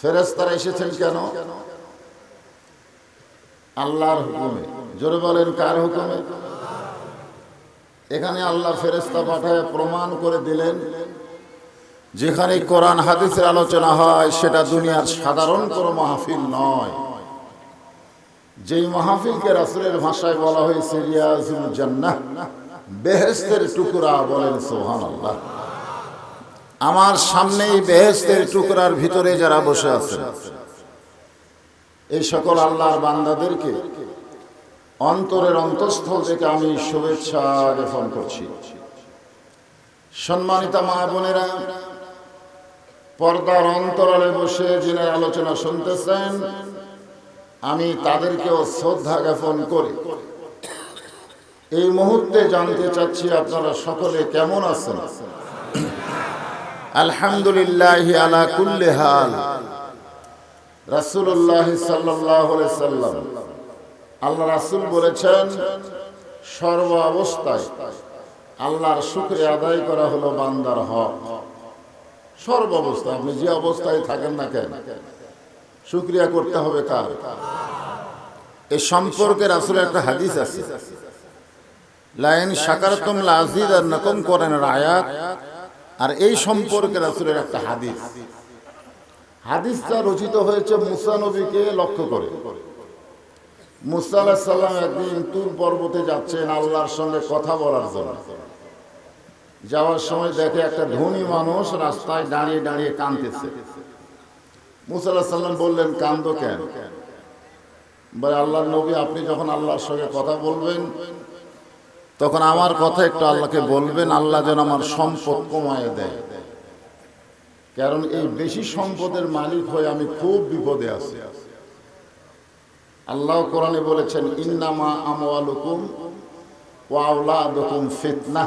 ফেরেস্তারা এসেছেন কেন? আল্লাহর হুকুমে। জোরে বলেন, কার হুকুমে? এখানে আল্লাহ ফেরেস্তা পাঠায়, প্রমাণ করে দিলেন, যেখানে কোরআন হাদিসের আলোচনা হয়, সেটা দুনিয়ার সাধারণ কোনো মাহফিল নয়। যেই মাহফিলকে রাসুলের ভাষায় বলা হয়েছে, রিয়াজুল জান্নাহ বেহেস্তের টুকরা বলেন সোহান আল্লাহ আমার সামনেই বেহেস্তের টুকরার ভিতরে যারা বসে আছেন এই সকল আল্লাহর বান্দাদেরকে অন্তরের অন্তঃস্থল থেকে আমি শুভেচ্ছা জ্ঞাপন করছি। সম্মানিতা মা বোনেরা, পর্দার অন্তরালে বসে যিনি আলোচনা শুনতেছেন, আমি তাদেরকেও শ্রদ্ধা জ্ঞাপন করি এই মুহূর্তে জানতে চাচ্ছি আপনারা সকলে কেমন আছেন? আলহামদুলিল্লাহ আলা কুল্লি হাল। সাল্লাল্লাহু সাল্লাম। আল্লাহ রাসূল বলেছেন, সর্ব অবস্থায় আল্লাহর শুকরিয়া আদায় করা হলো বান্দার হক। সর্ব অবস্থায়, আপনি যে অবস্থায় থাকেন না কেন? শুক্রিয়া করতে হবে কার? এই সম্পর্কে রাসূলের একটা হাদিস আছে। লাইন শাকারতুম লাজিদ আর নকম করেন আয়াত আর এই সম্পর্কে রাসূলের একটা হাদিস। হাদিসটা রচিত হয়েছে মুসা নবীকে লক্ষ্য করে। মুসা সাল্লাম একদিন তুর পর্বতে যাচ্ছেন আল্লাহর সঙ্গে কথা বলার জন্য। যাওয়ার সময় দেখে একটা ধনী মানুষ রাস্তায় দাঁড়িয়ে দাঁড়িয়ে কাঁদতেছে। মুসা আলাহ সাল্লাম বললেন, কান্দ কেন? বলে আল্লাহ নবী, আপনি যখন আল্লাহর সঙ্গে কথা বলবেন তখন আমার কথা একটু আল্লাহকে বলবেন, আল্লাহ যেন আমার সম্পদ কমায় দেয়। কারণ এই বেশি সম্পদের মালিক হয়ে আমি খুব বিপদে আছি। আল্লাহ কোরআনে বলেছেন, ইন্নামা আমওয়ালুকুম ওয়া আওলাদুকুম ফিতনা।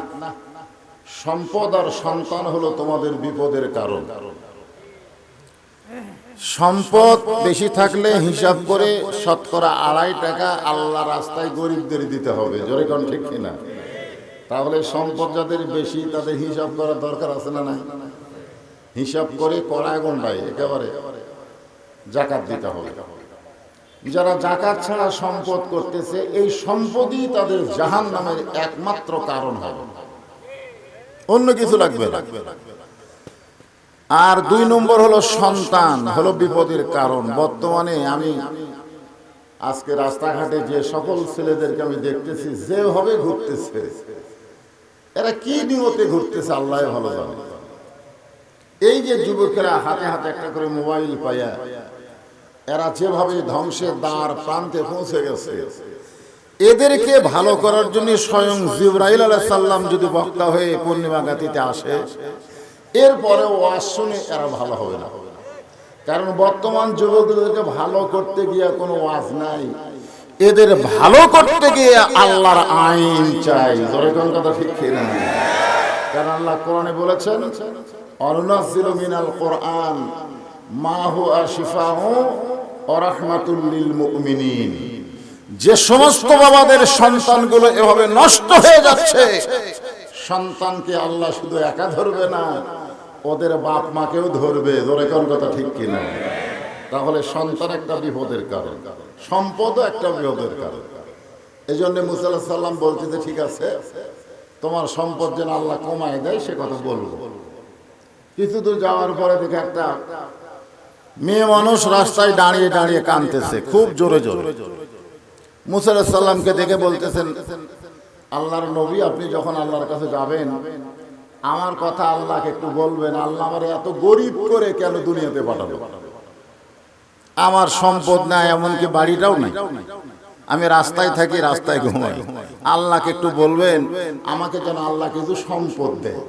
সম্পদ আর সন্তান হলো তোমাদের বিপদের কারণ। সম্পদ বেশি থাকলে হিসাব করে শতকরা আড়াই টাকা আল্লাহ রাস্তায় গরিবদের দিতে হবে। জোরে কোন ঠিক কিনা? তাহলে সম্পদ যাদের বেশি, তাদের হিসাব করার দরকার আছে না নাই? হিসাব করে কড়ায় গন্ডায় একেবারে জাকাত দিতে হবে। যারা জাকাত ছাড়া সম্পদ করতেছে, এই সম্পদই তাদের জাহান নামের একমাত্র কারণ হবে। অন্য কিছু লাগবে না। আর দুই নম্বর হলো সন্তান, হলো বিপদের কারণ। বর্তমানে আমি আজকে রাস্তাঘাটে যে সকল ছেলেদেরকে আমি দেখতেছি যেভাবে ঘুরতেছে, এরা কি নিয়তে ঘুরতেছে আল্লাহ ভালো জানে। এই যে যুবকেরা হাতে হাতে একটা করে মোবাইল পাইয়া, এরা যেভাবে ধ্বংসের দ্বার প্রান্তে পৌঁছে গেছে, এদেরকে ভালো করার জন্য স্বয়ং জিব্রাইল আলাহ সাল্লাম যদি বক্তা হয়ে পূর্ণিমা গাতিতে আসে এরপরে ওয়াজ শুনে এরা ভালো হবে না। কারণ বর্তমান যুবকদেরকে ভালো করতে গিয়ে কোনো ওয়াজ নাই। এদের ভালো করতে গিয়ে আল্লাহর আইন চাই। ধরে কোন কথা ঠিক না কারণ আল্লাহ কোরআনে বলেছেন অরুণাসিল মিনাল কোরআন মাহু আর শিফাহু অরহমাতুল্লিল মুমিনিন। যে সমস্ত বাবাদের সন্তানগুলো এভাবে নষ্ট হয়ে যাচ্ছে, সন্তানকে আল্লাহ শুধু একা ধরবে না ওদের বাপ মাকেও ধরবে ধরে কোন কথা ঠিক কিনা? তাহলে সন্তান একটা বিপদের কারণ, সম্পদও একটা বিপদের কারণ। এই জন্য মুসাল্লাহ বলতে যে, ঠিক আছে, তোমার সম্পদ যেন আল্লাহ কমায় দেয়, সে কথা বলব। কিছু দূর যাওয়ার পরে দেখে একটা মেয়ে মানুষ রাস্তায় দাঁড়িয়ে দাঁড়িয়ে কাঁদতেছে, খুব জোরে জোরে। মুসাল্লাহ সাল্লামকে দেখে বলতেছেন, আল্লাহর নবী, আপনি যখন আল্লাহর কাছে যাবেন আমার কথা আল্লাহকে একটু বলবেন, আল্লাহ আমার এত গরিব করে কেন দুনিয়াতে পাঠাবো আমার সম্পদ নাই, এমনকি বাড়িটাও নাই। আমি রাস্তায় থাকি, রাস্তায় ঘুমাই। আল্লাহকে একটু বলবেন, আমাকে যেন আল্লাহ কিছু সম্পদ দেয়।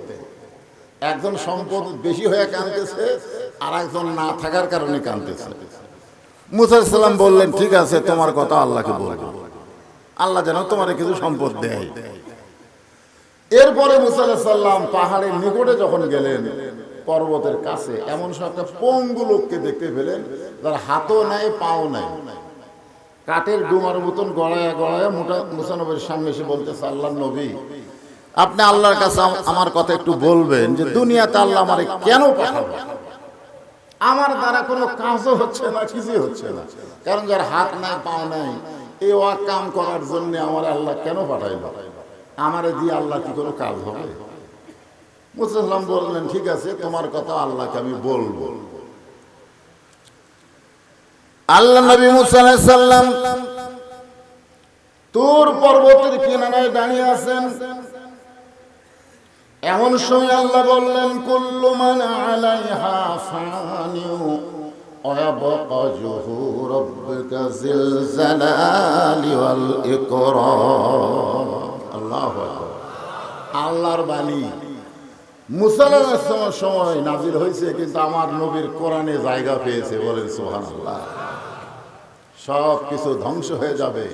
একজন সম্পদ বেশি হয়ে কাঁদতেছে আর একজন না থাকার কারণে কাঁদতেছে। মুসাইসাল্লাম বললেন, ঠিক আছে, তোমার কথা আল্লাহকে বলব। আল্লাহ যেন তোমার কিছু সম্পদ দেয়। এরপরে মুসাল্লাম পাহাড়ের নিকটে যখন গেলেন, পর্বতের কাছে, এমন সব একটা পঙ্গু লোককে দেখতে পেলেন, যার হাতও নাই, পাও নাই। কাঠের ডুমার মতন গড়ায় গড়ায় মোটা মুসানবের সামনে এসে বলতেছে, আল্লাহ নবী, আপনি আল্লাহর কাছে আমার কথা একটু বলবেন যে দুনিয়াতে আল্লাহ আমারে কেন পাঠাবে আমার দ্বারা কোনো কাজও হচ্ছে না, কিছুই হচ্ছে না। কারণ যার হাত নাই, পাও নাই, এই ওয়া কাম করার জন্য আমার আল্লাহ কেন পাঠাইল? আমারে দিয়ে আল্লাহ কি কোনো কাজ হবে মুসলাম বললেন ঠিক আছে তোমার কথা আল্লাহকে আমি বলবো আল্লাহ নবী মুসা আলাইহিস সালাম তোর পর্বতের কিনারায় দাঁড়িয়ে আছেন এমন সময় আল্লাহ বললেন কুল্লু মান আলাইহা ফানিউ ويبقى جهور ربك ذي الجلال والإكرام আল্লাহ আল্লাহর বাণী। মুসালামের সময় নাজির হয়েছে, কিন্তু আমার নবীর কোরআনে জায়গা পেয়েছে বলেন সোহান আল্লাহ সব কিছু ধ্বংস হয়ে যাবে।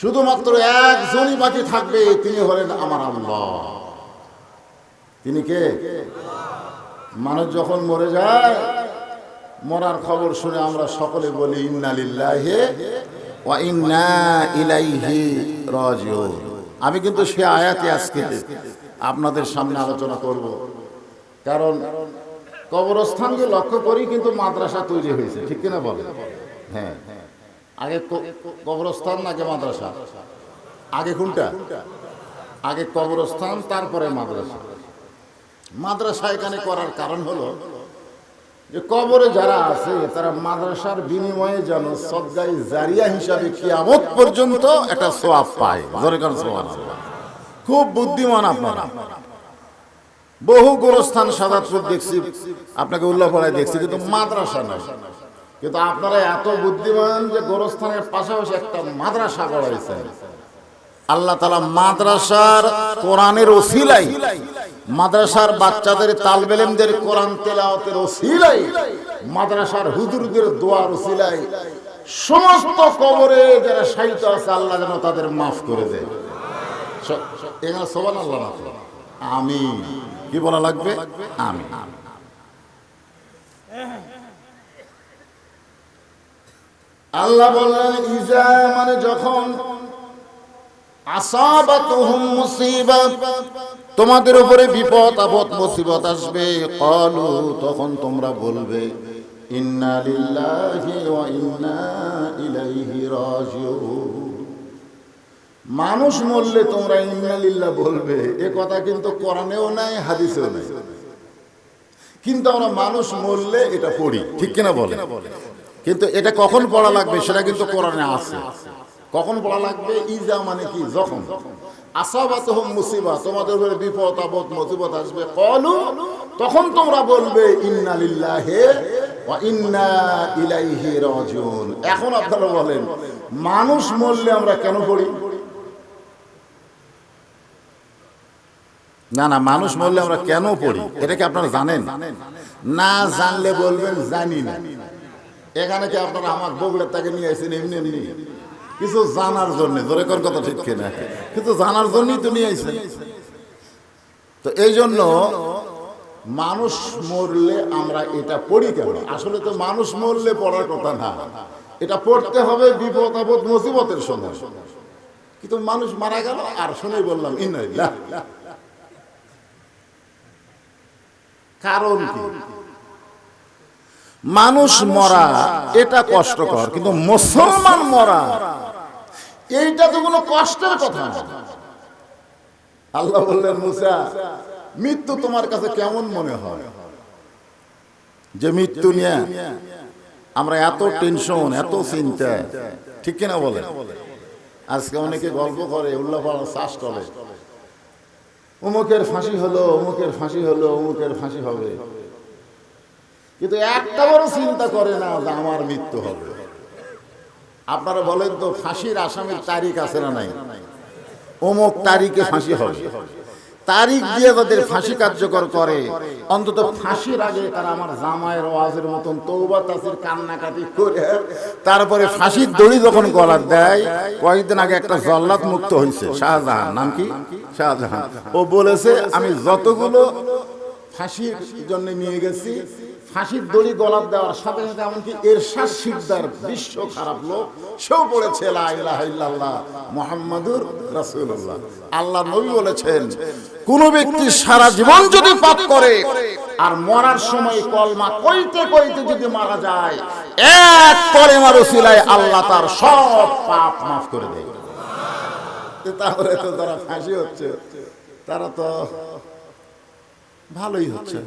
শুধুমাত্র একজনই বাকি থাকবে, তিনি হলেন আমার আল্লাহ। তিনি কে? মানুষ যখন মরে যায়, মরার খবর শুনে আমরা সকলে বলি, ইন্না লিল্লাহে ওয়া ইন্না ইলাইহি রাজিউন। আমি কিন্তু সে আয়াতে আজকে আপনাদের সামনে আলোচনা করব। কারণ কবরস্থানকে লক্ষ্য করি কিন্তু মাদ্রাসা তৈরি হয়েছে, ঠিক কিনা বলে হ্যাঁ। আগে কবরস্থান নাকি মাদ্রাসা? আগে কোনটা? আগে কবরস্থান, তারপরে মাদ্রাসা। মাদ্রাসা এখানে করার কারণ হলো যে কবরে যারা আছে, তারা মাদ্রাসার বিনিময়ে যেন সদ্গাই জারিয়া হিসাবে কিয়ামত পর্যন্ত একটা সোয়াব পায়। সোয়াব খুব বুদ্ধিমান আপনারা। বহু গোরস্থান সাদাতপুর দেখছি, আপনাকে উল্লাপাড়ায় দেখছি, কিন্তু মাদ্রাসা নয়। কিন্তু আপনারা এত বুদ্ধিমান যে গোরস্থানের পাশাপাশি একটা মাদ্রাসা করাইছেন আল্লাহ তালা মাদ্রাসার কোরআনের ওসিলাই মাদ্রাসার বাচ্চাদের তালবেলেমদের কোরআন তেলাওয়াতের ওসিলাই মাদ্রাসার হুজুরদের দোয়ার ওসিলাই সমস্ত কবরে যারা সাহিত্য আছে, আল্লাহ যেন তাদের মাফ করে দেয়। এখানে আল্লাহ আমি কি বলা লাগবে? আমি আল্লাহ বললেন, ইজা মানে যখন আসাবাতুহুম মুসিবাত তোমাদের উপরে বিপদ, আপদ, মুসিবত আসবে। ক্বালু তখন তোমরা বলবে, ইন্না লিল্লাহি ওয়া ইন্না ইলাইহি মানুষ মরলে তোমরা ইন্না লিল্লাহ বলবে। এ কথা কিন্তু কোরআনেও নাই, হাদিসেও নাই। কিন্তু আমরা মানুষ মরলে এটা পড়ি, ঠিক কিনা বলে? কিন্তু এটা কখন পড়া লাগবে সেটা কিন্তু কোরআনে আছে। কখন পড়া লাগবে? ইজা মানে কি? যখন। মুসিবা, তোমাদের উপরে বিপদ, আপদ আসবে। কলু, তখন তোমরা বলবে, ইন্না ইলাইহি রাজিউন। এখন আপনারা বলেন, মানুষ মরলে আমরা কেন পড়ি? না না, মানুষ মরলে আমরা কেন পড়ি? এটা কি আপনারা জানেন? না জানলে বলবেন, জানি না। এখানে কি আপনারা আমার বগুড়ার তাকে নিয়ে আসেন, এমনি এমনি? কিছু জানার জন্য ধরে কর কথা ঠিক কিনা? কিন্তু জানার জন্যই তো নিয়ে আসেন তো এই জন্য মানুষ মরলে আমরা এটা পড়ি কেন? আসলে তো মানুষ মরলে পড়ার কথা না। এটা পড়তে হবে বিপদ আপদ মুসিবতের সময়। কিন্তু মানুষ মারা গেল, আর শুনেই বললাম ইন্নালিল্লাহ কারণ কি? মানুষ মরা এটা কষ্টকর, কিন্তু মুসলমান মরা এইটা তো কোনো কষ্টের কথা। আল্লাহ বললেন, মুসা, মৃত্যু তোমার কাছে কেমন মনে হয়? যে মৃত্যু নিয়ে আমরা এত টেনশন, এত চিন্তা, ঠিক কিনা বলে আজকে অনেকে গল্প করে, উল্লাহ চাষ করে অমুকের ফাঁসি হলো অমুকের ফাঁসি হলো অমুকের ফাঁসি হবে। কিন্তু একটা বড় চিন্তা করে না আমার মৃত্যু হবে। আপনারা বলেন তো, ফাঁসির আসামির তারিখ আছে না নাই? অমুক তারিখে ফাঁসি হবে তারিখ দিয়ে তাদের ফাঁসি কার্যকর করে, অন্তত ফাঁসির আগে তারা আমার জামায়ের ওয়াজের মতন তৌবা তাসির, কান্নাকাটি করে, তারপরে ফাঁসির দড়ি যখন গলার দেয়, কয়েকদিন আগে একটা জল্লাদ মুক্ত হয়েছে শাহজাহান, নাম কি? শাহজাহান। ও বলেছে, আমি যতগুলো ফাঁসির জন্য নিয়ে গেছি ফাঁসির দড়ি গলার দেওয়ার সাথে সাথে এমনকি এরশাদ শিকদার বিশ্ব খারাপ লোক, সেও পড়েছে মুহাম্মাদুর আল্লাহ নবী বলেছেন, কোন ব্যক্তি সারা জীবন যদি পাপ করে আর মরার সময় কলমা কইতে কইতে যদি মারা যায়, এক কলেমার উসিলায় আল্লাহ তার সব পাপ মাফ করে দেয়। তাহলে তো তারা ফাঁসি হচ্ছে, তারা তো ভালোই হচ্ছে।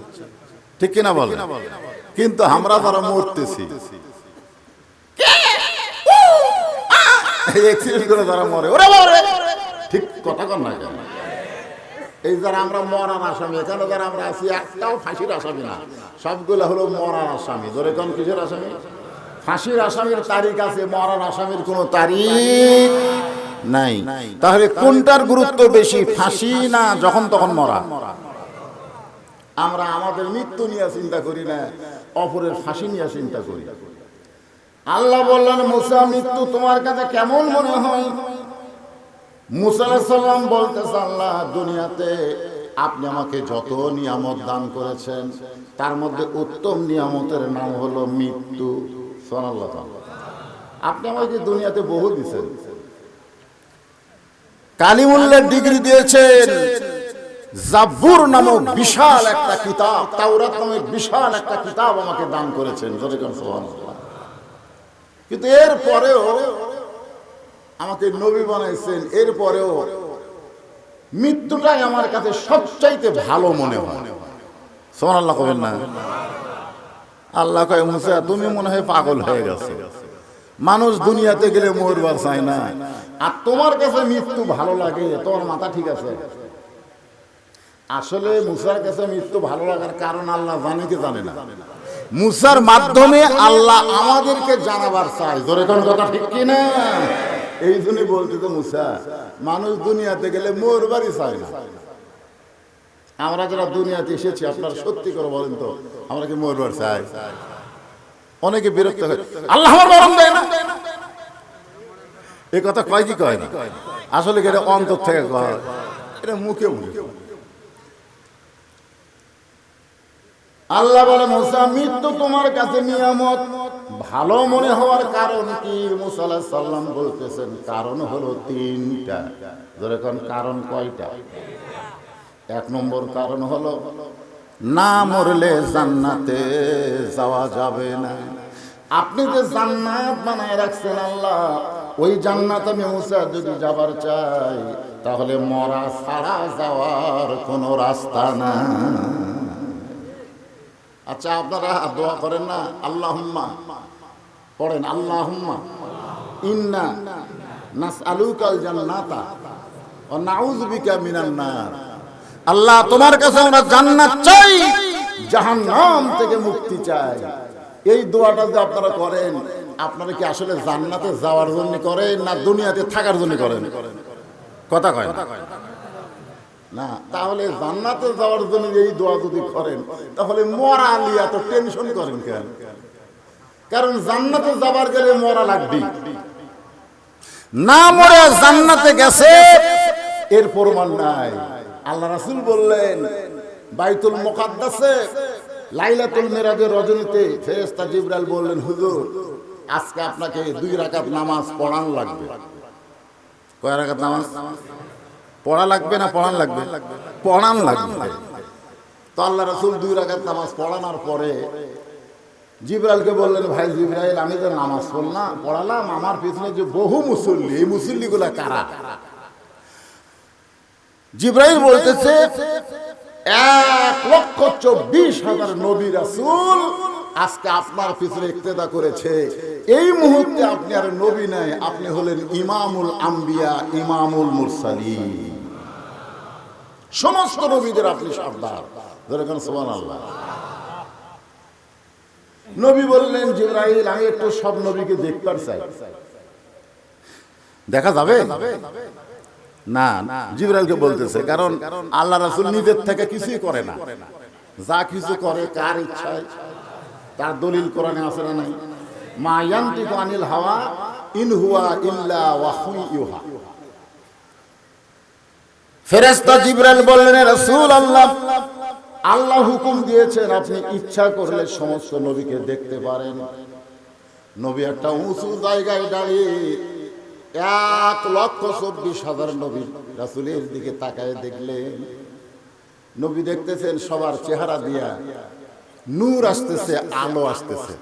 ঠিক কিনা বলে কিন্তু আমরা যারা মরতেছি। করে যারা মরে ওরে! ঠিক কথা কর না কেন? এই যারা আমরা মরার আসামি এখানে যারা আমরা আছি একটাও ফাঁসির আসামি না। সবগুলো হলো মরার আসামি। ধরে কোন কিসের আসামি? ফাঁসির আসামির তারিখ আছে মরার আসামির কোনো তারিখ নাই। তাহলে কোনটার গুরুত্ব বেশি ফাঁসি না যখন তখন মরা? আমরা আমাদের মৃত্যু নিয়ে চিন্তা করি না, অপরের ফাঁসি নিয়ে চিন্তা করি। আল্লাহ বললেন, মুসা, মৃত্যু তোমার কাছে কেমন মনে হয়? মুসা সাল্লাম বলতেছে, আল্লাহ, দুনিয়াতে আপনি আমাকে যত নিয়ামত দান করেছেন, তার মধ্যে উত্তম নিয়ামতের নাম হলো মৃত্যু। আপনি আমাকে দুনিয়াতে বহু দিচ্ছেন কালিমুল্লের ডিগ্রি দিয়েছেন। জাব্বুর নামক বিশাল একটা কিতাব, তাওরাত নামক বিশাল একটা কিতাব আমাকে দান করেছেন। কিন্তু এর পরেও আমাকে নবী বানাইছেন এর পরেও মৃত্যুটাই আমার কাছে সবচাইতে ভালো মনে হয়। সোমান আল্লাহ কবেন না? আল্লাহ কয়, মুসা, তুমি মনে হয় পাগল হয়ে গেছে। মানুষ দুনিয়াতে গেলে মরবার চায় না। আর তোমার কাছে মৃত্যু ভালো লাগে, তোমার মাথা ঠিক আছে? আসলে মুসার কাছে মৃত্যু ভালো লাগার কারণ আল্লাহ জানে কি জানে না। মুসার মাধ্যমে আল্লাহ আমাদেরকে জানাবার চাই। ধরে কোন কথা ঠিক কি না? এই জন্য বলতে তো মুসা, মানুষ দুনিয়াতে গেলে মরবারই চায় না। আমরা যারা দুনিয়াতে এসেছি, আপনারা সত্যি করে বলেন তো, আমরা কি মরবার চাই? অনেকে বিরক্ত হয়, আল্লাহ এই কথা কয় কি কয় না? আসলে এটা অন্তর থেকে কয়? এটা মুখে মুখে। আল্লাহ বলে, মুসা, মৃত্যু তোমার কাছে নিয়ামত। ভালো মনে হওয়ার কারণ কি? মুসা আলাইহিস সাল্লাম বলতেছেন, কারণ হলো তিনটা। ধরে কারণ কয়টা? এক নম্বর কারণ হলো, না মরলে জান্নাতে যাওয়া যাবে না। আপনি যে জান্নাত বানায় রাখছেন আল্লাহ, ওই জান্নাত আমি মুসা যদি যাবার চাই, তাহলে মরা ছাড়া যাওয়ার কোনো রাস্তা না আচ্ছা আপনারা দোয়া করেন না? আল্লাহুম্মা। পড়েন, আল্লাহুম্মা। ইন্না নাসআলুকাল জান্নাতা ওয়া নাউযু বিকা মিনান নার আল্লাহ তোমার কাছে আমরা জান্নাত চাই, জাহান্নাম থেকে মুক্তি চাই। এই দোয়াটা যে আপনারা করেন, আপনারা কি আসলে জান্নাতে যাওয়ার জন্য করেন না দুনিয়াতে থাকার জন্য করেন? কথা কয় না। তাহলে জান্নাতে যাওয়ার জন্য এই দোয়া যদি করেন, তাহলে মরা লিয়া তো টেনশন করেন কেন? কারণ জান্নাতে যাবার গেলে মরা লাগবে না মরে জান্নাতে গেছে, এর প্রমাণ নাই। আল্লাহ রাসূল বললেন, বাইতুল মুকাদ্দাসে লাইলাতুল মিরাজের রজনীতে ফেরেশতা জিবরাইল বললেন, হুজুর, আজকে আপনাকে দুই রাকাত নামাজ পড়ান লাগবে। কয় রাকাত নামাজ? পড়া লাগবে না, পড়ান লাগবে। পড়ান লাগবে। তো আল্লাহ রসুল দুই রাকাত নামাজ পড়ানোর পরে জিব্রাইলকে বললেন, ভাই জিব্রাইল, আমি যে নামাজ পড়লাম, পড়ালাম, আমার পিছনে যে বহু মুসল্লি, এই মুসল্লিগুলা কারা? জিব্রাইল বলতেছে, এক লক্ষ চব্বিশ হাজার নবী রাসূল আজকে আপনার পিছনে ইক্তেদা করেছে। এই মুহূর্তে আপনি আর নবী নাই, আপনি হলেন ইমামুল আম্বিয়া, ইমামুল মুরসালিন। সমস্ত নবীদের আপনি সর্দার ধরে কেন? সোমান আল্লাহ নবী বললেন, জিব্রাইল, আমি একটু সব নবীকে দেখতে চাই। দেখা যাবে? না, জিব্রাইলকে বলতেছে, কারণ আল্লাহ রাসূল নিজের থেকে কিছুই করে না। যা কিছু করে, কার ইচ্ছায় তার দলিল কোরআনে আছে না নাই? মা ইয়ান্তিকু আনিল হাওয়া, ইন হুয়া ইল্লা ওয়াহু ইউহা ফেরেশতা জিব্রাইল বললেন রাসূল আল্লাহ আল্লাহ হুকুম দিয়েছেন আপনি ইচ্ছা করলে সমস্ত নবীকে দেখতে পারেন। নবী একটা উঁচু জায়গায় দাঁড়িয়ে এক লক্ষ চব্বিশ হাজার নবী রাসূলের দিকে তাকায় দেখলেন। নবী দেখতেছেন সবার চেহারা দিয়া নূর আসতেছে, আলো আসতেছে।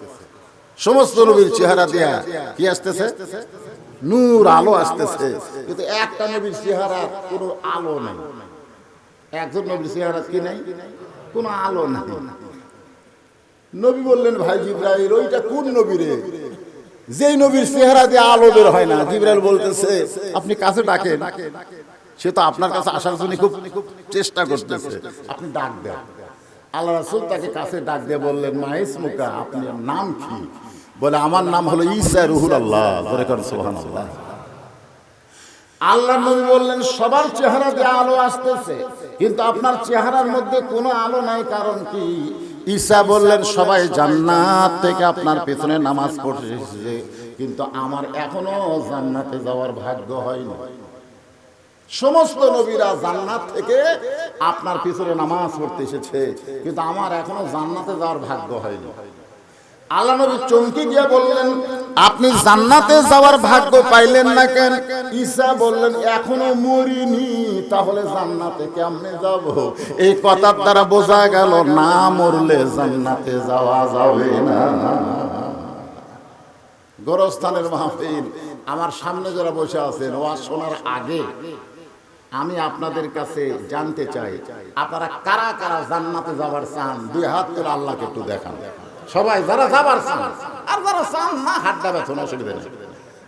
সমস্ত নবীর চেহারা দিয়া কি আসতেছে? নূর আলো আসতেছে। কিন্তু একটা নবীর চেহারা কোনো আলো নেই। একজন নবীর চেহারা কি নেই? কোনো আলো নেই। নবী বললেন ভাই জিব্রাইল ওইটা কোন নবী রে? যেই নবীর চেহারা দিয়ে আলো বের হয় না। জিব্রাইল বলতেছে আপনি কাছে ডাকেন। সে তো আপনার কাছে আসার জন্য খুব চেষ্টা করতেছে। আপনি ডাক দেন। আল্লাহ রাসূল তাকে কাছে ডাক দিয়ে বললেন মাহিস মুকা আপনার নাম কি? বলে আমার নাম হলো ঈসা রুহুল আল্লাহ বলে করেন আল্লাহ নবী বললেন সবার চেহারা দিয়ে আলো আসতেছে কিন্তু আপনার চেহারার মধ্যে কোনো আলো নাই কারণ কি? ঈসা বললেন সবাই জান্নাত থেকে আপনার পেছনে নামাজ পড়ছে কিন্তু আমার এখনও জান্নাতে যাওয়ার ভাগ্য হয়নি। সমস্ত নবীরা জান্নাত থেকে আপনার পিছনে নামাজ পড়তে এসেছে কিন্তু আমার এখনও জান্নাতে যাওয়ার ভাগ্য হয়নি। আল্লাহ নবী চমকে গিয়ে বললেন, আপনি জান্নাতে যাওয়ার ভাগ্য পাইলেন না কেন? ঈসা বললেন, এখনও মরিনি, তাহলে জান্নাতে কেমনে যাব? এই কথার দ্বারা বোঝা গেল, না মরলে জান্নাতে যাওয়া যাবে না। গোরস্থানের মাহফিল, আমার সামনে যারা বসে আছেন, ওয়াজ শোনার আগে আমি আপনাদের কাছে জানতে চাই, আপনারা কারা কারা জান্নাতে যাওয়ার চান? দুই হাত করে আল্লাহকে একটু দেখান দেখান। সবাই যারা যাবার চান, আর যারা চান না হাতটা ব্যথন অসুবিধা নেই।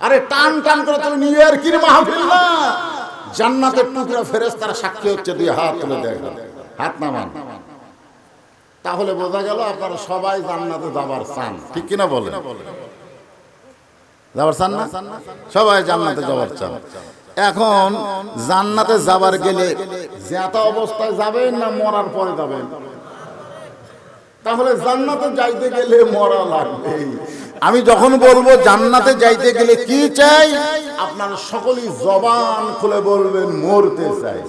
আরে, টান টান করে তুমি নিউ ইয়র্কের মাহফিল না। জান্নাতের টুকরা ফেরেস তারা সাক্ষী হচ্ছে, দুই হাত তুলে দেখেন হাত নামান। তাহলে বোঝা গেল আপনারা সবাই জান্নাতে যাবার চান। ঠিক কিনা বলে যাবার চান না? সবাই জান্নাতে যাবার চান। এখন জান্নাতে যাবার গেলে যেটা অবস্থায় যাবেন না মরার পরে যাবেন? তাহলে জান্নাতে যাইতে গেলে মরা লাগবে। আমি যখন বলব জান্নাতে যাইতে গেলে কি চাই? আপনার সকলেই জবান খুলে বলবেন মরতে চাই।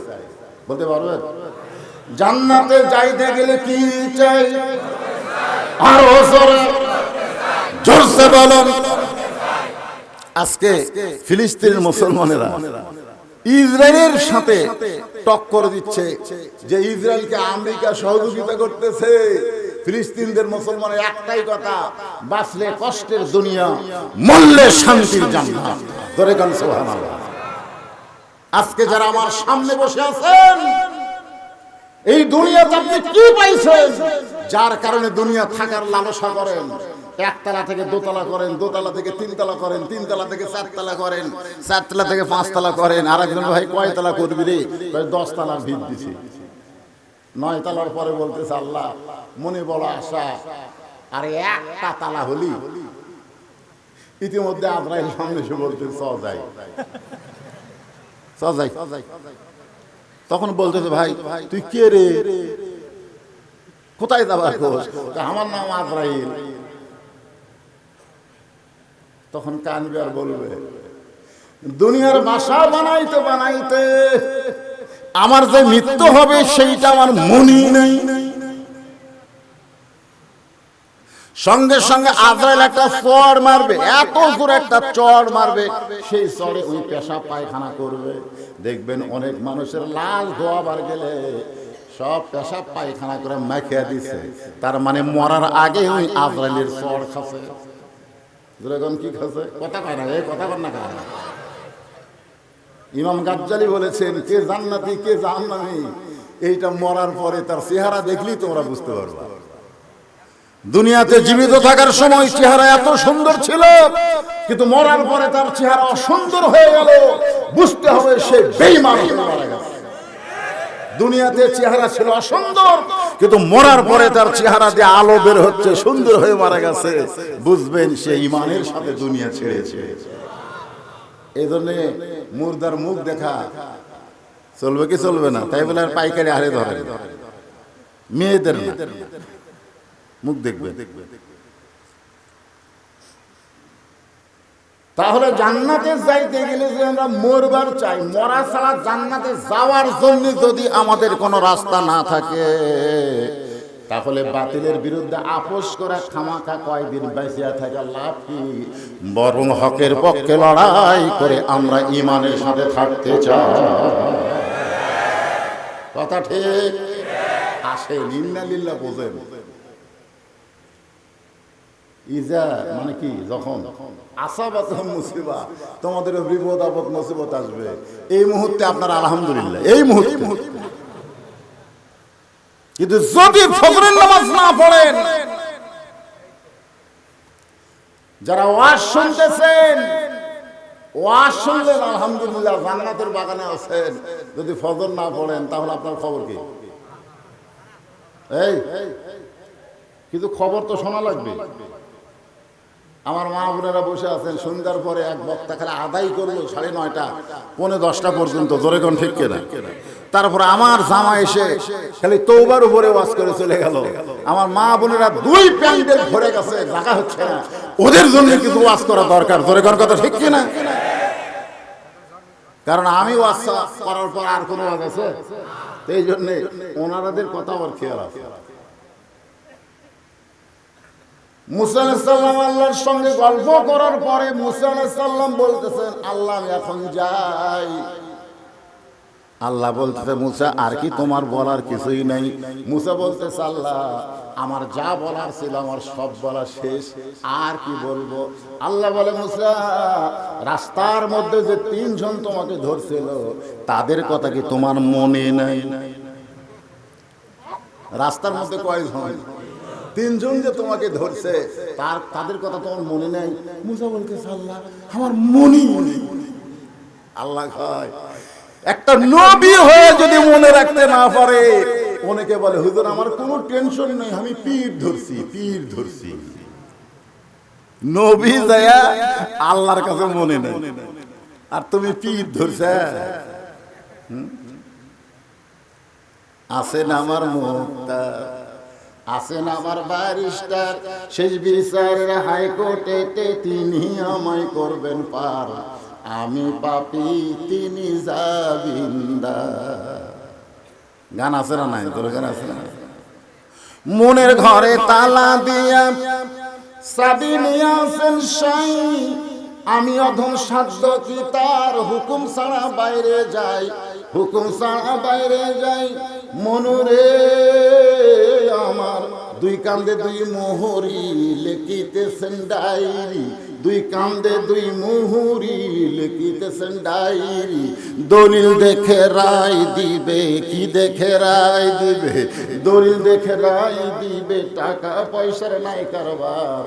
বলতে পারবেন? জান্নাতে যাইতে গেলে কি চাই? আরও জোরে। জোরসে বলুন। আজকে ফিলিস্তিনের মুসলমানেরা ইসরায়েলের সাথে টক্কর দিচ্ছে যে ইসরায়েলকে আমেরিকা সহযোগিতা করতেছে। ফিলিস্তিনদের মুসলমানের একটাই কথা, বাঁচলে কষ্টের দুনিয়া, মরলে শান্তির জান্নাত। গান, সুবহানাল্লাহ। আজকে যারা আমার সামনে বসে আছেন, এই দুনিয়াতে আপনি কি পাইছেন? যার কারণে দুনিয়া থাকার লালসা করেন। একতলা থেকে দোতলা করেন, দোতলা থেকে তিনতলা করেন, তিনতলা থেকে চারতলা করেন, চারতলা থেকে পাঁচতলা করেন। আর একজন ভাই, কয়তলা করবি রে? কয় দশতলার ভিত দিছি। নয় তলার পরে বলতেছে, আল্লাহ, মনে বড় আশা। আর একটা তালা হলি? ইতিমধ্যে আজরাইল সামনে এসে বলতে চ যাই তখন বলতেছে, ভাই, তুই কে রে? কোথায় যাবার কোষ আমার নাম আজরাইল। তখন কানবে আর বলবে, দুনিয়ার বাসা বানাইতে বানাইতে আমার যে মৃত্যু হবে সেইটা আমার মনি নেই। সঙ্গে সঙ্গে আজরাইল একটা চড় মারবে এত জোর একটা চড় মারবে সেই চড়ে ওই পেশা পায়খানা করবে। দেখবেন অনেক মানুষের লাল ধোয়াবার গেলে সব পেশা পায়খানা করে মাখিয়া দিছে। তার মানে মরার আগে ওই আজরাইলের চড় খাচ্ছে। দুরাগন কি খাচ্ছে? কথা কয় না এই কথা কর না ইমাম গাজ্জালি বলেছেন, কে জান্নাতি, কে জাহান্নামী? এইটা মরার পরে তার চেহারা দেখলেই তোমরা বুঝতে পারবে। দুনিয়াতে জীবিত থাকার সময় চেহারা এত সুন্দর ছিল, কিন্তু মরার পরে তার চেহারা অসুন্দর হয়ে গেল। বুঝতে হবে সে বেইমান মারা গেছে। দুনিয়াতে চেহারা ছিল অসুন্দর, কিন্তু মরার পরে তার চেহারা দিয়ে আলো বের হচ্ছে, সুন্দর হয়ে মারা গেছে। বুঝবেন সে ইমানের সাথে দুনিয়া ছেড়েছে। এই জন্য মুর্দার মুখ দেখা। চলবে কি চলবে না? তাই বলে আর পাইকারি হারে ধরে মেয়েদের। মুখ দেখবে। তাহলে জান্নাতে যাইতে গেলে যে আমরা মরবার চাই, মরা ছাড়া জান্নাতে যাওয়ার জন্য যদি আমাদের কোনো রাস্তা না থাকে তাহলে বাতিলের বিরুদ্ধে আপোষ করে খামাখা কয়দিন বেঁচিয়া থাকা লাভ কি? বরং হকের পক্ষে লড়াই করে আমরা ইমানের সাথে থাকতে চাই। কথা ঠিক? হাসে নিন্না লিল্লা বোঝেন। ইজা মানে কি, যখন? আসাবাত মুসিবা, তোমাদের বিপদ আপদ, মুসিবত আসবে। এই মুহূর্তে আপনার আলহামদুলিল্লাহ, এই মুহূর্তে। কিন্তু যদি ফজরের নামাজ না পড়েন, যারা ওয়াজ শুনতেছেন, ওয়াজ শুনলেন, আলহামদুলিল্লাহ জান্নাতের বাগানে আছেন। যদি ফজর না পড়েন, তাহলে আপনার খবর কি? এই, কিন্তু খবর তো শোনা লাগবে। আমার মা বোনেরা বসে আছেন, সন্ধ্যার পরে এক বক্তা খালি আদায় করল সাড়ে নয়টা, পৌনে দশটা পর্যন্ত। জোরে কোন ঠিক কেনা? তারপর আমার জামা এসে খালি তৌবার উপরে ওয়াজ করে চলে গেল। আমার মা বোনেরা দুই প্যান্ডেল ভরে গেছে, জায়গা হচ্ছে না। ওদের জন্য কিছু ওয়াজ করা দরকার, জোরে কোন কথা ঠিক কিনা? কারণ আমি ওয়াজ করার পর আর কোনো ওয়াজ আছে? এই জন্যে ওনারাদের কথা আমার খেয়াল আছে। মুসা আলাইসাল্লাম আল্লাহর সঙ্গে গল্প করার পরে মুসা আলাইসাল্লাম বলতেছেন, আল্লাহ এখন যাই। আল্লাহ বলতেছে, মুসা, আর কি তোমার বলার কিছুই নাই? মুসা বলতেছে, আল্লাহ, আমার যা বলার ছিল আমার সব বলা শেষ, আর কি বলব? আল্লাহ বলে, মুসা, রাস্তার মধ্যে যে তিনজন তোমাকে ধরছিল, তাদের কথা কি তোমার মনে নাই? রাস্তার মধ্যে কয়জন? তিনজন যে তোমাকে ধরছে, তার, তাদের কথা তোমার মনে নেই? মুসা বলতেছে, আল্লাহ, আমার মনে মনে আল্লাহ খায় একটা নবী হয়ে যদি মনে রাখতে না পারে অনেকে বলে হুজুর আমার কোনো টেনশন নেই আমি পীর ধরছি পীর ধরছি। নবী যায়া আল্লাহর কাছে মনে নেই। আর তুমি পীর ধরছে? আছেন আমার মুক্তা আছেন আমার ব্যারিস্টার? শেষ বিচারের হাইকোর্টে তিনি আমায় করবেন পার। আমি পাপি, তিনি যাবিন্দা গান আছে না নাই? তোর গান আছে না? মনের ঘরে তালা দিয়া সাবি নিয়ে আসেন সাই। আমি অধম সাধ্য কি তার হুকুম ছাড়া বাইরে যাই? হুকুম ছাড়া বাইরে যাই। মনুরে আমার দুই কান্দে দুই মোহরি লিখিতেছেন ডায়েরি দুই কান্দে দুই মুহুরি লিখিতেছেন ডায়েরি দলিল দেখে রায় দিবে, কি দেখে রায় দিবে? দলিল দেখে রায় দিবে, টাকা পয়সার নাই কারবার।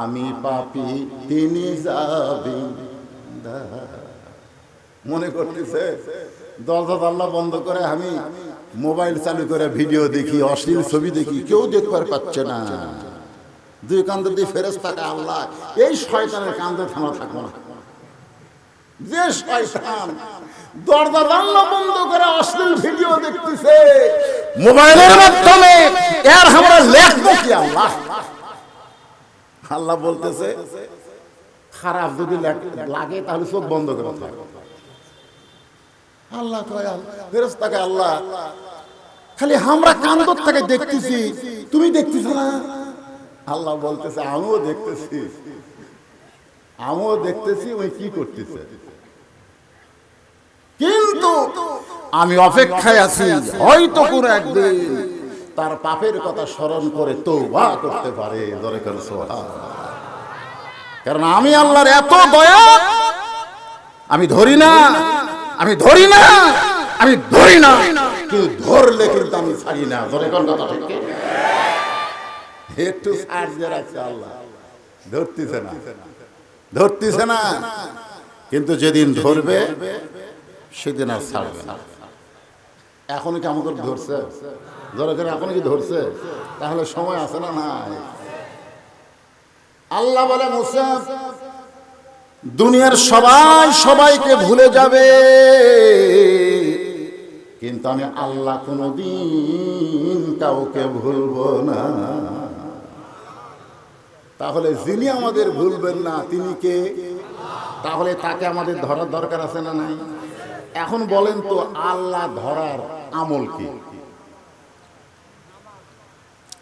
আমি পাপি, তিনি যাবি। মনে করতেছে, দরজা জানলা বন্ধ করে আমি মোবাইল চালু করে ভিডিও দেখি, অশ্লীল ছবি দেখি, কেউ দেখবার পাচ্ছে না। দুই কান্দে দিয়ে ফেরেস থাকে আল্লাহ, এই শয়তানের কান্দে থামা থাকব না। যে শয়তান দরজা জানলা বন্ধ করে অশ্লীল ভিডিও দেখতেছে, মোবাইলের মাধ্যমে এর আমরা লেখবো কি আল্লাহ? আল্লাহ বলতেছে, খারাপ যদি লাগ- তাহলে চোখ বন্ধ করে থাক আল্লাহ ফেরস্তাকে আল্লাহ খালি আমরা কান্দর থেকে দেখতেছি, তুমি দেখতেছ না? আল্লাহ বলতেছে, আমিও দেখতেছি। আমিও দেখতেছি ওই কি করতেছে? কিন্তু আমি অপেক্ষায় আছি, হয়তো কোনো একদিন তার পাপের কথা স্মরণ করে তো বা করতে পারে দরে করে সোহা কারণ আমি আল্লাহর এত দয়া, আমি ধরি না। আমি ধরি না, আমি ধরি না। কিন্তু ধরলে কিন্তু আমি ছাড়ি না। ধরে কোন কথা ঠিক একটু দিয়ে রাখছে আল্লাহ। ধরতেছে না। ধরতেছে না। কিন্তু যেদিন ধরবে, সেদিন আর ছাড়বে না। এখনও কি আমাকে ধরছে? ধরে করে এখনও কি ধরছে? তাহলে সময় আছে না নাই? আল্লাহ বলে মুসা দুনিয়ার সবাই সবাইকে ভুলে যাবে। কিন্তু আমি আল্লাহ কোনোদিন কাউকে ভুলবো না। তাহলে যিনি আমাদের ভুলবেন না, তিনি কে? তাহলে তাকে আমাদের ধরার দরকার আছে না নাই? এখন বলেন তো, আল্লাহ ধরার আমল কি?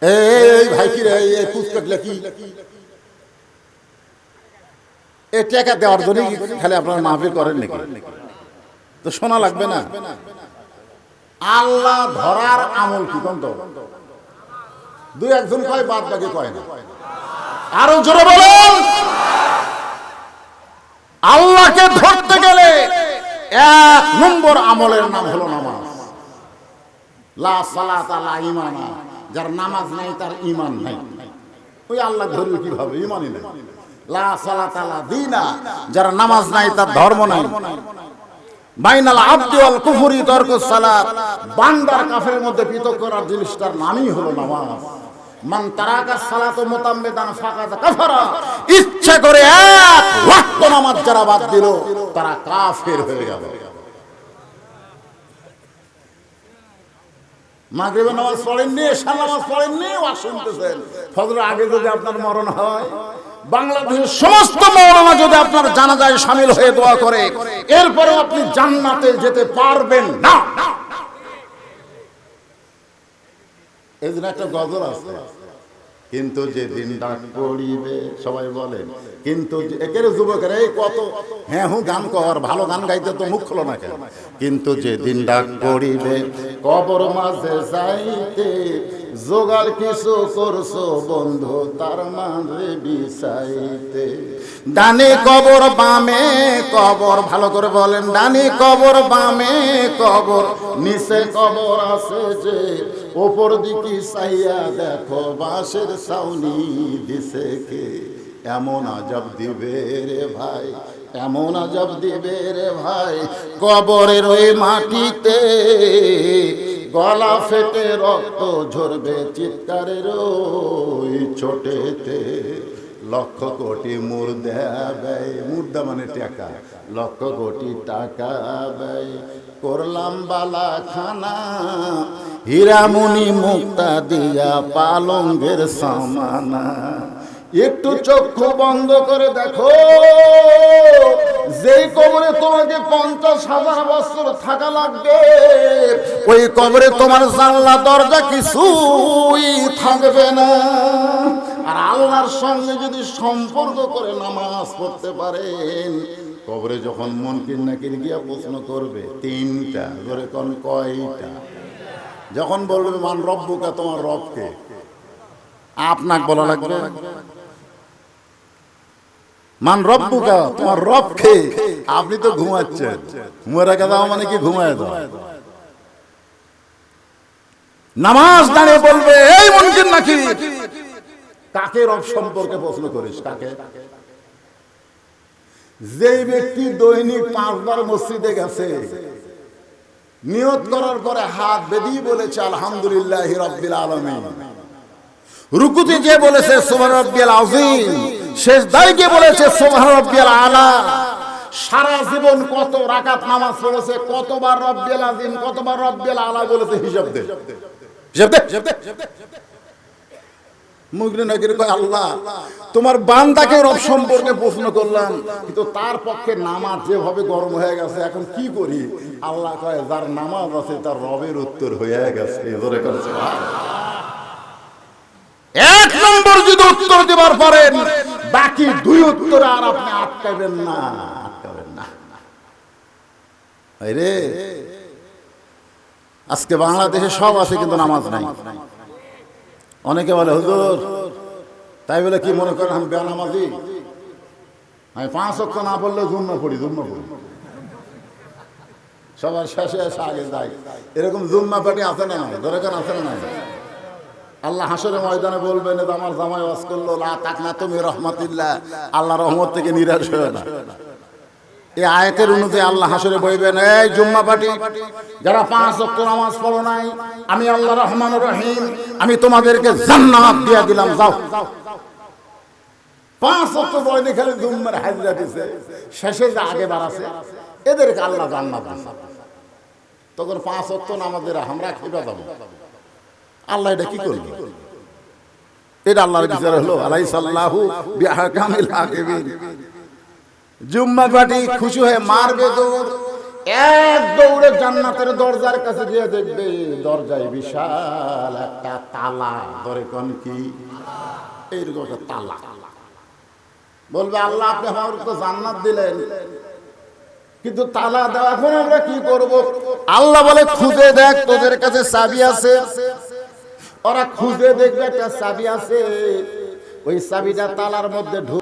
এই ভাই কি রে, এই পুস্তকটা কি এ টাকা দেওয়ার জন্য খালি আপনার মাহফিল করেন নাকি? তো শোনা লাগবে না? আল্লাহ ধরার আমল কি কোন তো দুই একজন কয়, বাদ বাকি কয় না। আরও জোরে বলুন। আল্লাহকে ধরতে গেলে এক নম্বর আমলের নাম হলো নামাজ। লা সালাতা লা ইমানা। যার নামাজ নাই, তার ইমান নাই। ওই আল্লাহ ধরবে কীভাবে? ইমানই নাই। যার নামাজ নাই তার ধর্ম নাই। বাইনাল আব্দি ওয়াল কুফরি তরকু সালাত। বান্দার কাফের মধ্যে পৃথক করার জিনিসটার নামই হলো নামাজ। মান তারাকা সালাত মুতাম্মিদান ফাকাত কাফারা। ইচ্ছা করে এক ওয়াক্ত নামাজ যারা বাদ দিল তারা কাফের হয়ে গেল। মাগরিবের নামাজ পড়েননি এশার নামাজ পড়েননি ওয়াজ শুনতেছেন ফজরের আগে যদি আপনার মরণ হয় বাংলাদেশের সমস্ত মৌলানা যদি আপনার জানাজায় সামিল হয়ে দোয়া করে এরপরে আপনি জান্নাতে যেতে পারবেন না। এই জন্য একটা গজল আছে। কিন্তু যে দিন ডাক পড়িবে সবাই বলেন কিন্তু একের যুবকের, এই কত হ্যাঁ হু, গান কর, ভালো গান গাইতে তো মুখ খোলো না কেন? কিন্তু যে দিন ডাক পড়িবে কবর মাঝে যাইতে জোগাড় কিছু করছ বন্ধু, তার মানে বিষাইতে ডানে কবর, বামে কবর, ভালো করে বলেন, ডানে কবর, বামে কবর, নিচে কবর আছে যে ওপর দিকে চাইয়া দেখো বাঁশের সাউনি দিছে কে? এমন আজব দিবে রে ভাই, এমন আজব দিবে রে ভাই। কবরের ওই মাটিতে গলা ফেটে রক্ত ঝরবে চিৎকারের ওই ছোটেতে। লক্ষ কোটি মুর্দা ব্যয় মুর্দা মানে টাকা। লক্ষ কোটি টাকা ব্যয়। করলাম বালা খানা হীরামণি মুক্তা দিয়া পালঙ্গের সামানা। একটু চক্ষু বন্ধ করে দেখো, যেই কবরে তোমাকে পঞ্চাশ হাজার বছর থাকা লাগবে, ওই কবরে তোমার জানলা দরজা কিছুই থাকবে না। আর আল্লাহর সঙ্গে যদি সম্পর্ক করে নামাজ পড়তে পারেন, কবরে যখন মন কিন্নাকির গিয়া প্রশ্ন করবে, তিনটা ধরে কোন কয়টা? যখন বলবে, মান রব্বুকা, তোমার রবকে? আপনাকে বলা লাগবে, মান রব্বুকা, তোমার রবকে? আপনি তো ঘুমাচ্ছেন। ঘুমার রেখে দাও মানে কি ঘুমায় দাও? নামাজ দাঁড়িয়ে বলবে, এই মনকিন নাকি কাকে রব সম্পর্কে প্রশ্ন করিস? কাকে? যেই ব্যক্তি দৈনিক পাঁচবার মসজিদে গেছে, নিয়ত করার পরে হাত বেদিয়ে বলেছে, আলহামদুলিল্লাহ রব্বিল আলমিন। রুকুতে যে বলেছে সোহান রব্বিয়াল আজিম শেষ বলেছে রব্বিয়াল আলা। সারা জীবন কত রাকাত নামাজ পড়েছে, কতবার রব্বিয়াল আজিম কতবার রব্বিয়াল আলা বলেছে হিসাব দে হিসাব দে হিসাব দে। মুগরে নাকির কয় আল্লাহ, তোমার বান্দাকে রব সম্পর্কে প্রশ্ন করলাম, কিন্তু তার পক্ষে নামাজ যেভাবে গরম হয়ে গেছে, এখন কি করি? আল্লাহ কয়, যার নামাজ আছে, তার রবের উত্তর হয়ে গেছে। এক নম্বর যদি উত্তর দেবার পারেন, বাকি দুই উত্তর আর আপনি আটকাবেন না আটকাবেন না। রে। আজকে বাংলাদেশে সব আছে, কিন্তু নামাজ নাই। অনেকে বলে, হুজুর, তাই বলে কি মনে করেন আমি বেনামাজি? আমি পাঁচ অক্ষ না পড়লে জুম্মা পড়ি জুম্মা পড়ি। সবার শেষে এসে আগে যাই। এরকম জুম্মা পাটি আছে না দরকার আছে না আল্লাহ হাসরের ময়দানে বলবেন আমার জামাই ওয়াজ করল, লা তাক না তুমি রহমাতিল্লাহ। আল্লাহ রহমত থেকে নিরাশ হয়ে না। এই আয়াতের অনুযায়ী আল্লাহ হাসরে বইবেন, এই জুম্মা পাটি যারা পাঁচ ওয়াক্ত নামাজ পড়ো নাই, আমি আল্লাহ রহমান রহিম, আমি তোমাদেরকে জান্নাত দিয়ে দিলাম, যাও। পাঁচ ওয়াক্ত বয়নি খালি জুম্মার হাজিরা দিছে, শেষে যে আগে বাড়াছে, এদেরকে আল্লাহ জান্নাত দিছে। তখন পাঁচ ওয়াক্ত নামাজের আমরা খেপে যাব? আল্লাহ এটা কি করবে এটা আল্লাহর বিচার হলো আলাই সাল্লাহু বিহাকামিল হাকিমিন। জুম্মা পাটি খুশি হয়ে মারবে দৌড় এক দৌড়ে জান্নাতের দরজার কাছে গিয়ে দেখবে, দরজায় বিশাল একটা তালা। ধরে কোন কি? এইরকম একটা তালা। বলবে, আল্লাহ, আপনি আমার তো জান্নাত দিলেন। কিন্তু তালা দেওয়া এখন আমরা কি করব? আল্লাহ বলে, খুঁজে দেখ, তোদের কাছে চাবি আছে। ওরা খুঁজে দেখবে একটা চাবি আছে। ওই চাবিটা তালার মধ্যে ঢুক